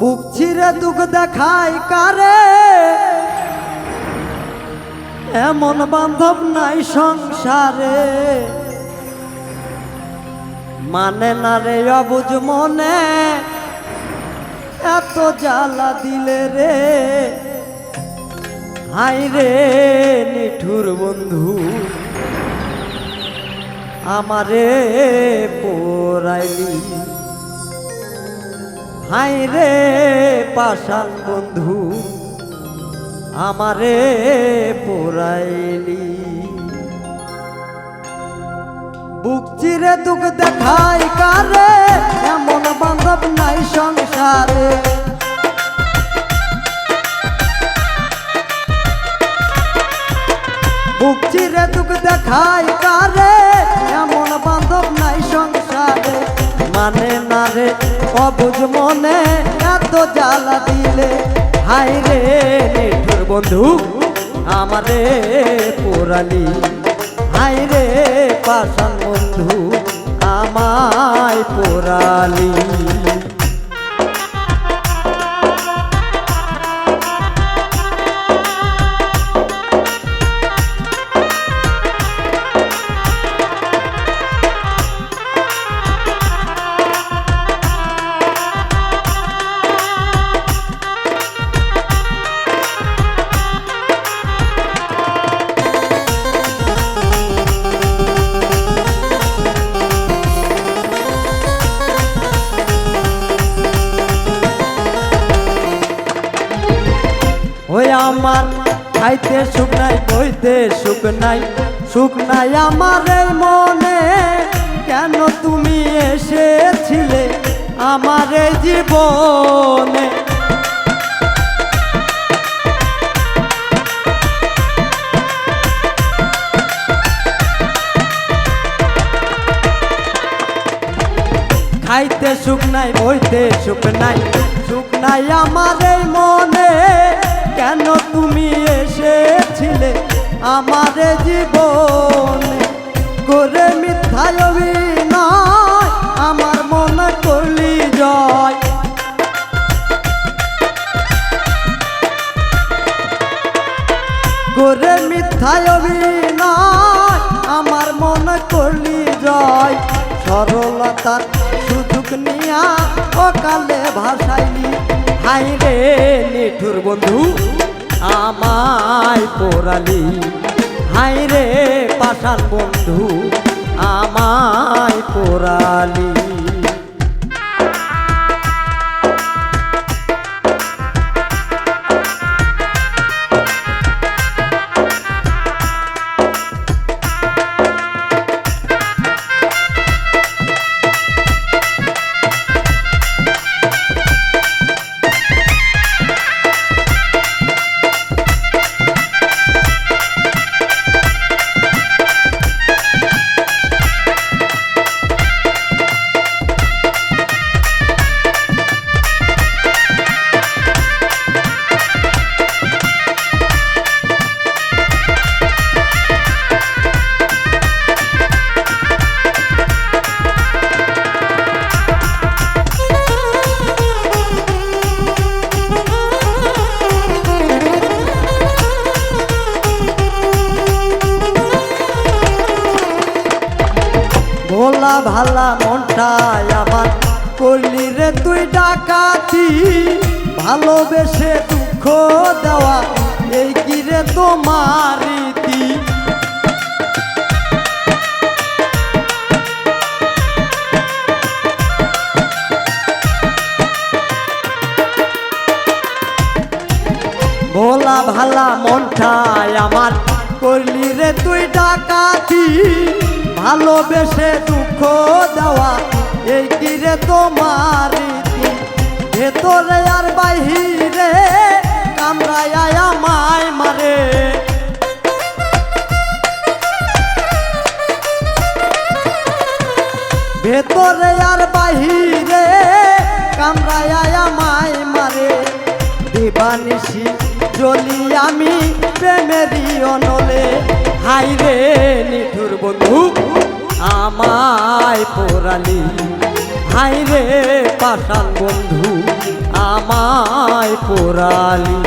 বুক ছিঁড়ে দুঃখ দেখাই কারে? এমন বান্ধব নাই সংসারে। মানে না রে অবুজ মনে, এত জ্বালা দিলে রে। হাই রে নিঠুর বন্ধু, আমারে পোরাইলি হাই রে পাষাণ বন্ধু, আমারে পোড়াইলি। বুক চিরে তোকে দেখাই কারে, এমন বান্ধব নাই সংসারে। রে অবুঝ মনে এত জ্বালা দিলে। হাই রে নিঠুর বন্ধু, আমারে পোড়ালি। হাই রে পাশান বন্ধু, আমায় পোড়ালি। এই মনে কেন তুমি এসেছিলে আমার জীবনে? খাইতে সুখ নাই, বইতে সুখ নাই সুখ নাই আমার মনে। কেন তুমি এসেছিলে আমার জীবন করে মিথ্যায় অভিনয়, আমার মনে করলি জয়। করে মিথ্যায় অভিনয়, আমার মনে করলি জয়। সরলতার সুযোগ নিয়া অকালে ভাসাইলি। হাই রে নিঠুর বন্ধু আমায় পোড়ালি। হাইরে রে বন্ধু আমায় পোড়ালি। ভোলা মনটাই আমার। করলি রে, তুই ডাকাতি, ভালোবেসে দুঃখ দেওয়া, এই কি রে তোমার রীতি? ভোলা ভালা মনটাই আমার। করলি রে, তুই ডাকাতি ভালোবেসে দুঃখ দেওয়া, এই কি রে তোমার ভেতরে আর বাহিরে কামরায় আমায় মারে। ভেতরে আর বাহিরে কামরায় আমায় মারে। দিবানিসি জ্বলি আমি প্রেমেরই অনলে। হাই রে নিঠুর বন্ধু আমায় পোড়ালি। হাই রে পাশান বন্ধু আমায় পোড়ালি।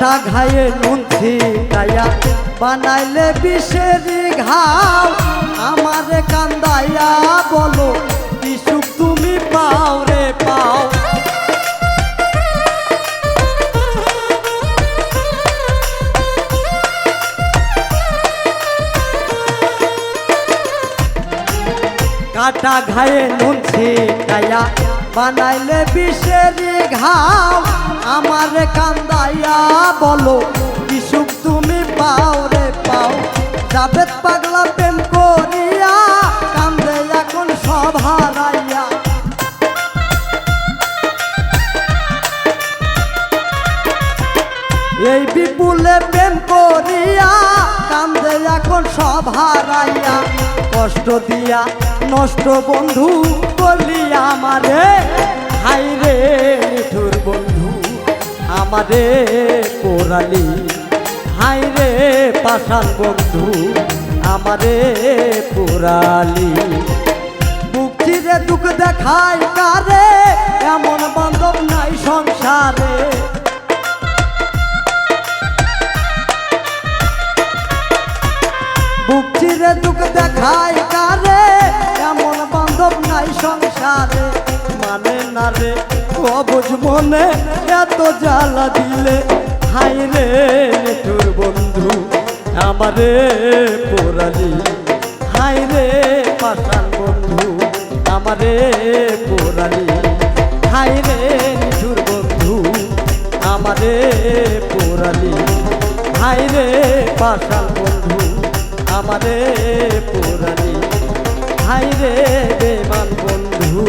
কাটা ঘায়ে নুন ছিটাইয়া বানাইলে বিষের ঘাও। আমারে কান্দাইয়া বলো কি সুখ তুমি পাও রে পাও। কাটা ঘায়ে নুন ছিটাইয়া বানাইলে বিষের ঘাও আমার কান্দাইয়া বলো, কি সুখ তুমি পাও রে পাও। জাবেদ পাগলা প্রেম করিয়া, কান্দে এখন সব হারাইয়া। এই বিপুলে প্রেম করিয়া, কান্দে এখন সব হারাইয়া। কষ্ট দিয়া নষ্ট বন্ধু করলি আমারে। হাই রে মিঠুর বন্ধু আমারে পোড়ালি। হাই রে পাশান বন্ধু আমারে চিরে দুঃখ দেখাই কারে, এমন বান্ধব নাই সংসারে। চিরে দুঃখ দেখাই কারে? এমন বান্ধব নাই সংসারে। মানে না রে, অবুঝ মনে এত জ্বালা দিলে। হাই রে তোর বন্ধু আমারে পোড়ালি। হাই রে পাশান বন্ধু আমারে পোড়ালি। হাই রে, নিঠুর বন্ধু আমারে পোড়ালি। হাই রে পাশান বন্ধু আমারে পোড়ালি হাই রে বেমান বন্ধু,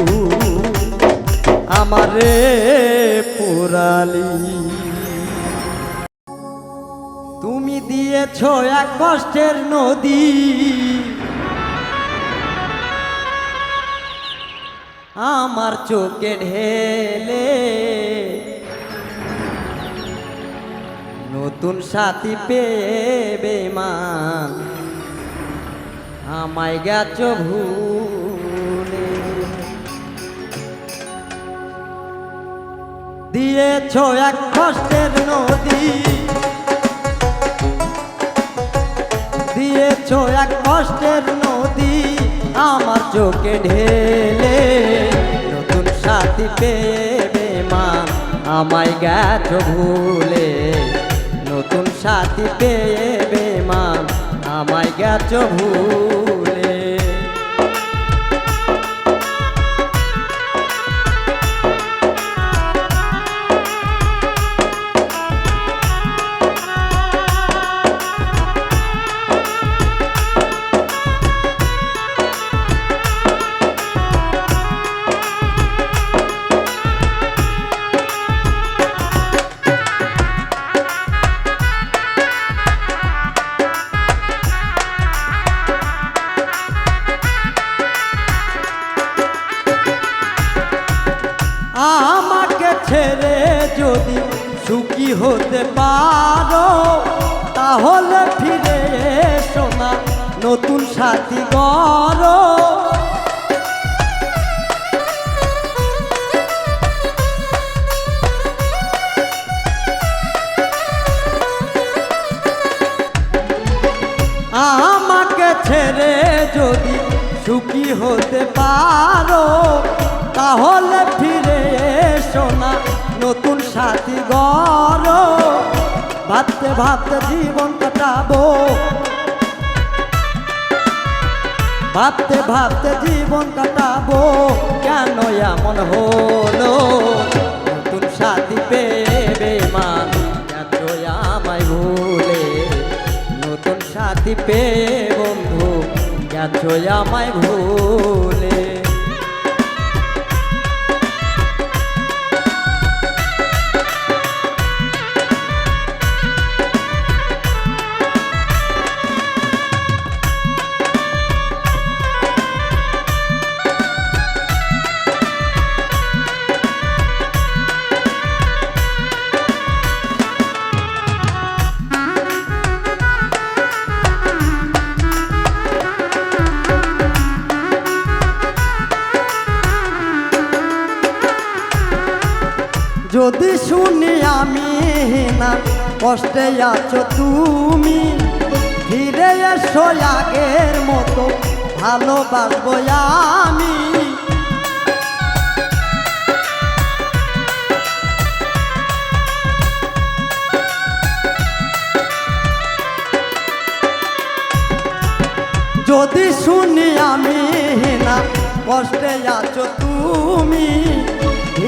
আমারে পোড়ালি তুমি দিয়েছ এক কষ্টের নদী। আমার চোখে ঢেলে নতুন সাথী পেয়ে বেমান আমায় গেছ ভুলে। দিয়েছ এক কষ্টের নদী। দিয়েছ এক কষ্টের নদী আমার চোখে ঢেলে। নতুন সাথী পেয়ে বেমান, আমায় গেছ ভুলে। নতুন সাথী পেয়ে বেমান আমায় গেছ ভুলে। হতে পারো, তাহলে ফিরে এসো না। নতুন সাথী গর ভাবতে ভাবতে জীবন কাটাবো। ভাবতে ভাবতে জীবন কাটাবো, কেন এমন হলো? নতুন সাথী পেবে মান এত আমায় ভুলে। নতুন সাথী পেয়ে বন্ধু গেছ আমায় ভুলে। যদি শুনি আমি না, কষ্টে আছো তুমি। ফিরে এসো আগের মতো, ভালোবাসবো আমি। যদি শুনি আমি না, কষ্টে আছো তুমি।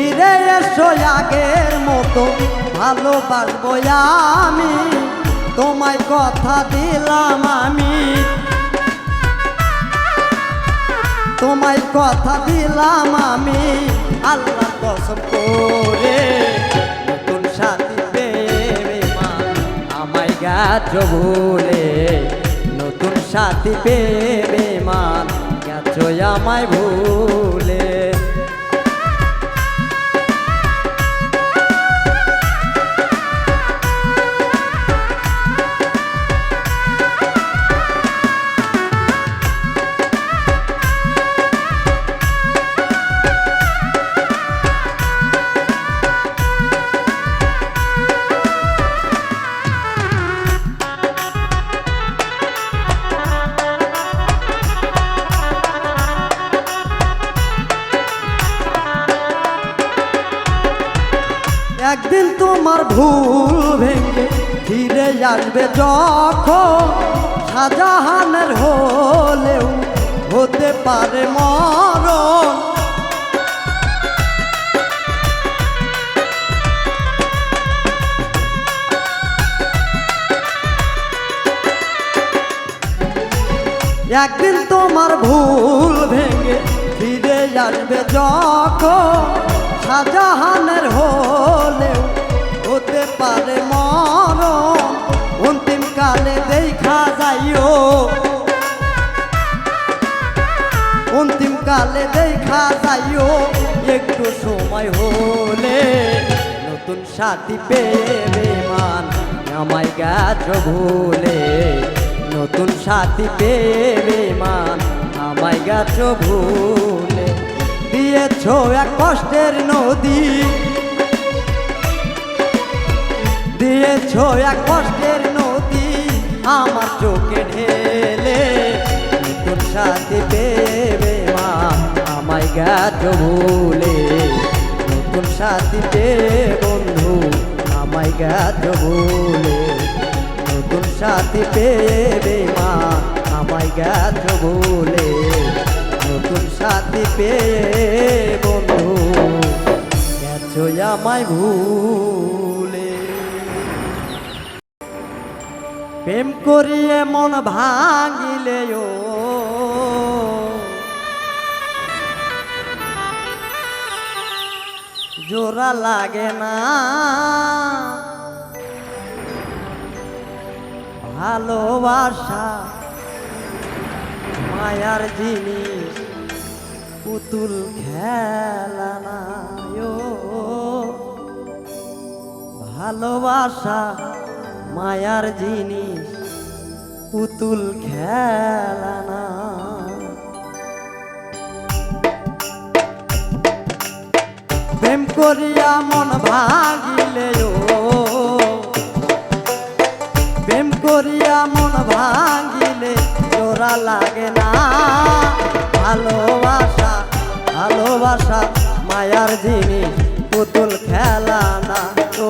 ফিরে এসো আগের মতো। ভালোবাসবো আমি, তোমায় কথা দিলাম আমি। তোমায় কথা দিলাম আমি। আল্লাহ কসম করে নতুন সাথী পেয়ে মা। আমায় গাছ ভুলে নতুন সাথী পেয়ে মান গেছ আমায় ভুলে। তোমার ভুল ভেঙে ফিরে আসবে যখন শাহজাহানের হলেও হতে পারে মরণ। একদিন তোমার ভুল ভেঙে ফিরে আসবে যখন শাহজাহানের হলেও হতে পারে মরণ, অন্তিম কালে দেখা যাইও। অন্তিম কালে দেখা যাইও, একটু সময় হলে নতুন সাথী পেয়ে মান, আমায় গাছ ভুলে। নতুন সাথী পেয়ে মান, আমায় গাছ ভুলে। দিয়েছ এক কষ্টের নদী দিয়েছ এক কষ্টের নদী, আমার চোখে ঢেলে। নতুন সাথী পেবে মা, আমায় গাছ ভুলে। নতুন সাথী পেয়ে বন্ধু, আমায় গাছ ভুলে। নতুন সাথী পেবে মা, আমায় গাছ ভুলে। নতুন সাথী পেয়ে বন্ধু গেছো আমায় ভুলে। প্রেম করিয়ে মন ভাঙিলে ও। জোড়া লাগে না। ভালোবাসা মায়ার জিনিস, পুতুল খেলা না ও। ভালোবাসা মায়ার জিনিস পুতুল খেলা না। প্রেম করিয়া মন ভাগিলে ও। প্রেম করিয়া মন ভাঙিলে জোড়া লাগে না। ভালোবাসা ভালোবাসা, মায়ার জিনিস পুতুল খেলা না তো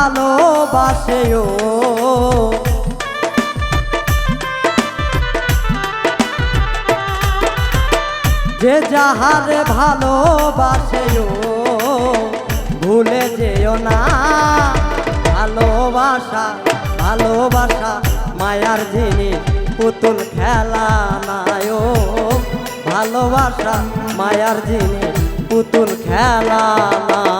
ভালোবাসে ও যে যাহারে ভালোবাসে ও ভুলে যেও না। ভালোবাসা ভালোবাসা, মায়ার জিনিস পুতুল খেলা ও ভালোবাসা, মায়ার জিনিস পুতুল খেলা না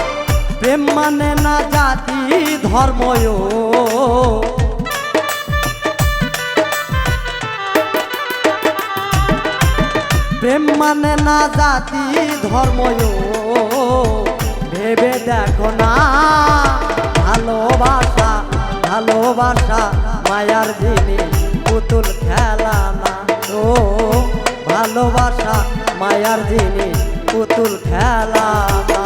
প্রেম মানে না জাতি, ধর্ময়। প্রেম মানে না জাতি, ধর্ময়। ভেবে দেখো না, ভালোবাসা ভালোবাসা, মায়ার জিনিস পুতুল খেলা না ও ভালোবাসা, মায়ার জিনিস পুতুল খেলা না।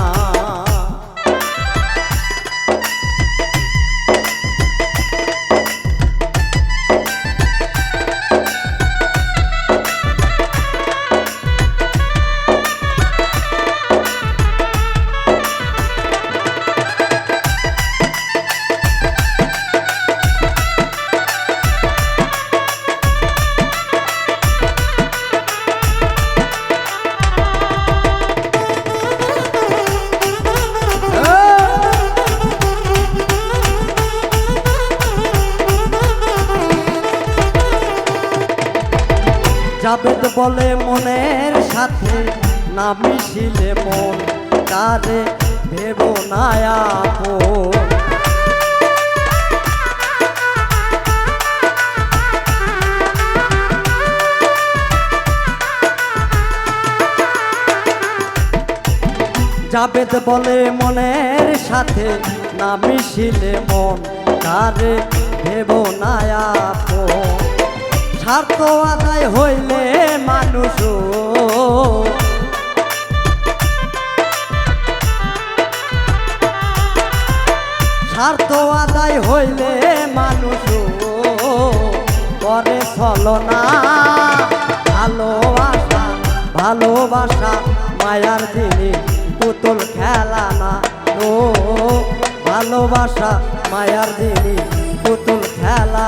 বলে মনের সাথে না মিশিলে মন কারে ভেব না আপন। জাবেদ বলে মনের সাথে না মিশিলে মন কারে ভেব না আপন। স্বার্থ আদায় হইলে মানুষ স্বার্থ আদায় হইলে মানুষ করে ছলনা ভালোবাসা ভালোবাসা, মায়ার জিনিস পুতুল খেলা না ও ভালোবাসা, মায়ার জিনিস পুতুল খেলা